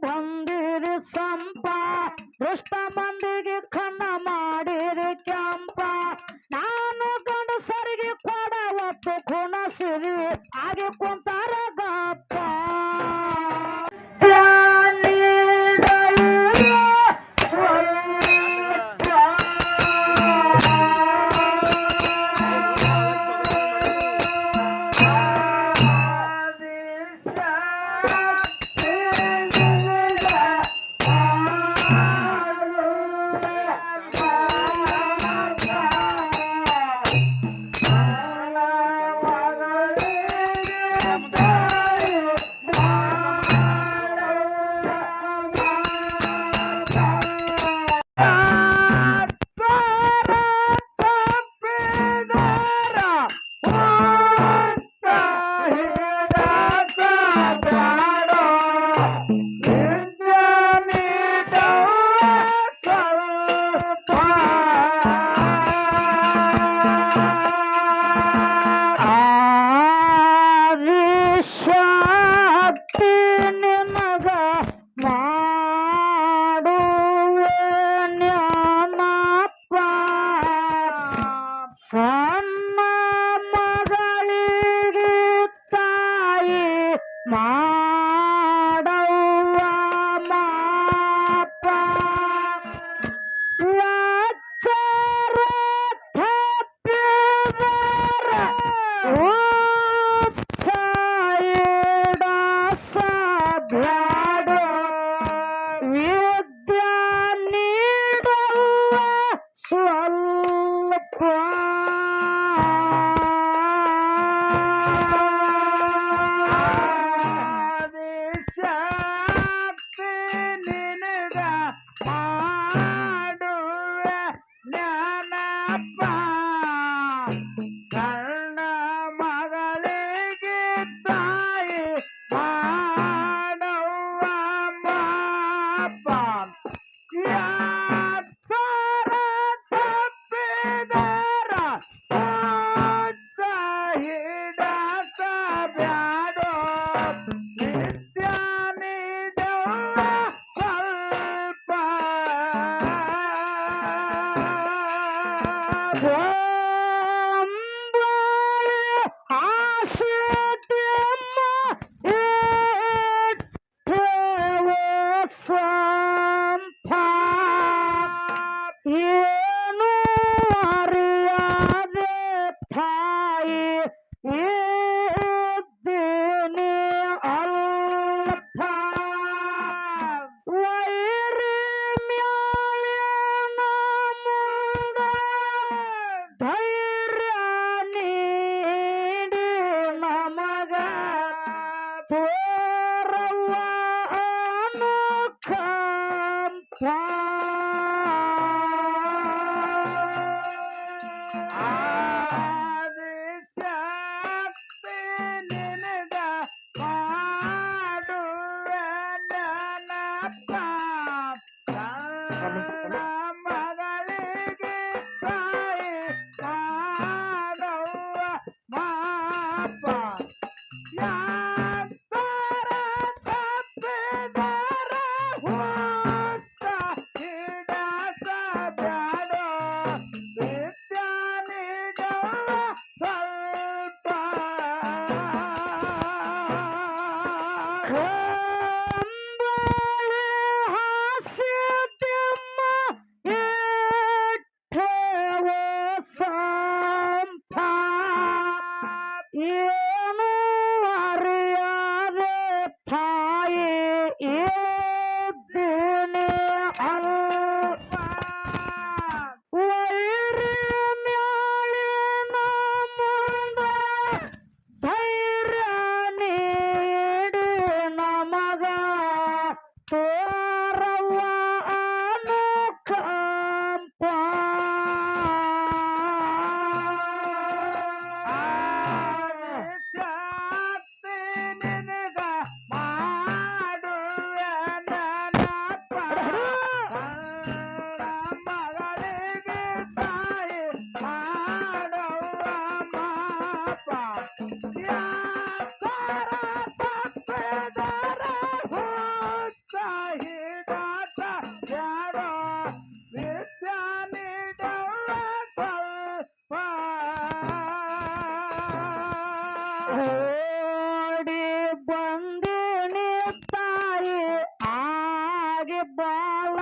ಬಂದಿರಿ ಸಂಪ ದೃಷ್ಟ ಮಂದಿಗೆ ಕಣ್ಣ ಮಾಡಿರಿ ಕೆಂಪ ನಾನು ಗಂಡಸರಿಗೆ ಕೊಡ ಒತ್ತು ಆಗಿ ಹಾಗೆ Oh. up. Yeah. ಬಾಳ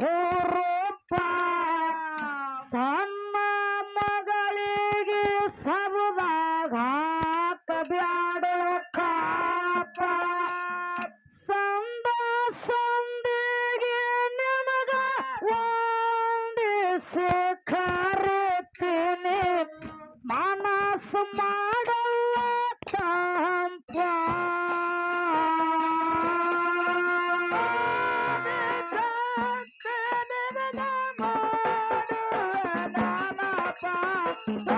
ಹುರುಪ. ಸಣ್ಣ ಮಗಳಿಗೆ ಸಬದಾಗ ಹಾಕಬ್ಯಾಡೋ ಕಾಪ. ಸಂದ ಸಂದಿಗೆ ನಿನಗ ಒಂದೇ ಕರಿತೀನಿ ಮಾನಸ ಮಾಡಲ್ಲ ಆದಿಯಲ್ಲಿ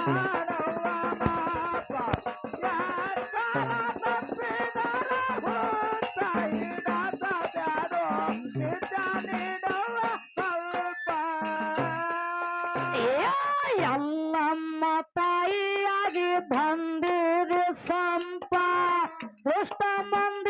মাতাই আগে ভান্দের সম্পা। দোষটা মন্দ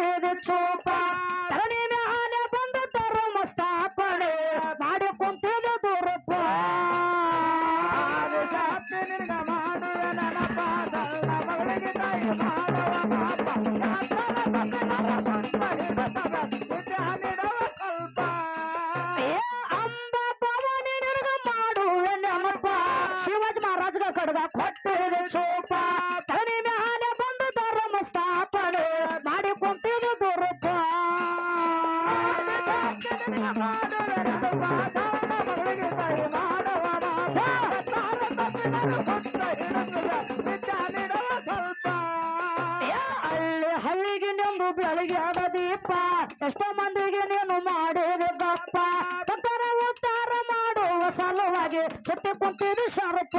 ಕೊಟ್ಟಿದೆ ಚೋಪ ಧರಣಿ ಮ್ಯಾಲೆ ಬಂದು ಧರ್ಮ ಸ್ಥಾಪನೆ ಮಾಡಿ ಕುಂತಿದೆ ದುರುಪ ಏ ಅಂಬ ಭವಾನಿ ನಿನಗ ಮಾಡುವ ನೆನಪ ಶಿವಾಜಿ ಮಹಾರಾಜಗ ಕಡ್ಗ ಹಳ್ಳಿಗೆ ನಿಂದು ಬೆಳಿಗ್ಗೆ ಆದ ದೀಪ. ಎಷ್ಟೋ ಮಂದಿಗೆ ನೀನು ಮಾಡಿದ ಗಪ್ಪ ಉತ್ತರ ಉತ್ತಾರ ಮಾಡುವ ಸಲುವಾಗಿ ಸುತ್ತಿ ಕುಂತಿದ್ದು ಶರಪ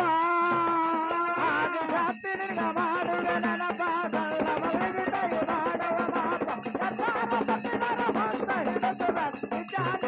ಏ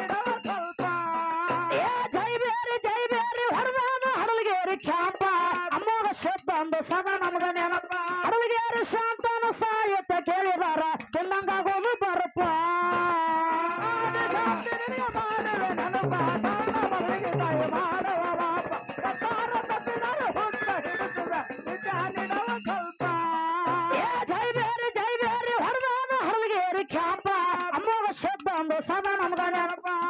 ಸದಾ ನಮಗಾಗ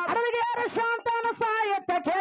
ಅಡವಿಗೆ ಶಾಂತನ ಸಾಯತಕ್ಕೆ